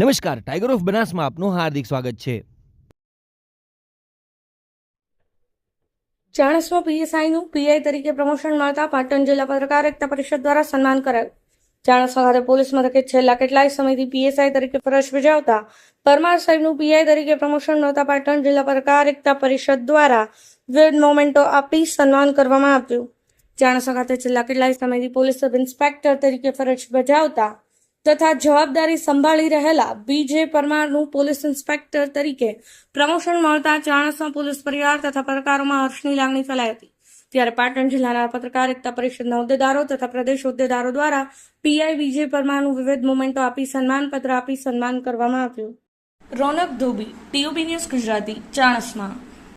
નમસ્કાર tiger of બનાસમાં આપનું હાર્દિક સ્વાગત છે. ચાણસમાં પીએસઆઈનું પીઆઈ તરીકે પ્રમોશન મળતા પાટણ જિલ્લા પત્રકાર એકતા પરિષદ દ્વારા સન્માન કરાયું. ચાણસ ખાતે પોલીસ મથકે છેલ્લા કેટલાય સમયથી પીએસઆઈ તરીકે ફરજ બજાવતા પરમાર સાહેબનું પીઆઈ તરીકે પ્રમોશન મળતા પાટણ જિલ્લા પત્રકાર એકતા પરિષદ દ્વારા વિવિધ મોમેન્ટો આપી સન્માન કરવામાં આવ્યું. ચાણસા ખાતે છેલ્લા કેટલાય સમયથી પોલીસ સબ ઇન્સ્પેક્ટર તરીકે ફરજ બજાવતા તથા જવાબદારી સંભાળી રહેલા બીજે પરમારનું પોલીસ ઇન્સ્પેક્ટર તરીકે પ્રમોશન મળતા ચાણસમાં પોલીસ પરિવાર તથા પત્રકારોમાં હર્ષની લાગણી ફેલાઈ હતી. ત્યારે પાટણ જિલ્લાના પત્રકાર એકતા પરિષદના હોદ્દેદારો તથા પ્રદેશ હોદ્દેદારો દ્વારા પીઆઈ વિજય પરમારનું વિવિધ મોમેન્ટો આપી સન્માનપત્ર આપી સન્માન કરવામાં આવ્યું. Raunak Dhobi, TOB news Gujarati, Chanasma.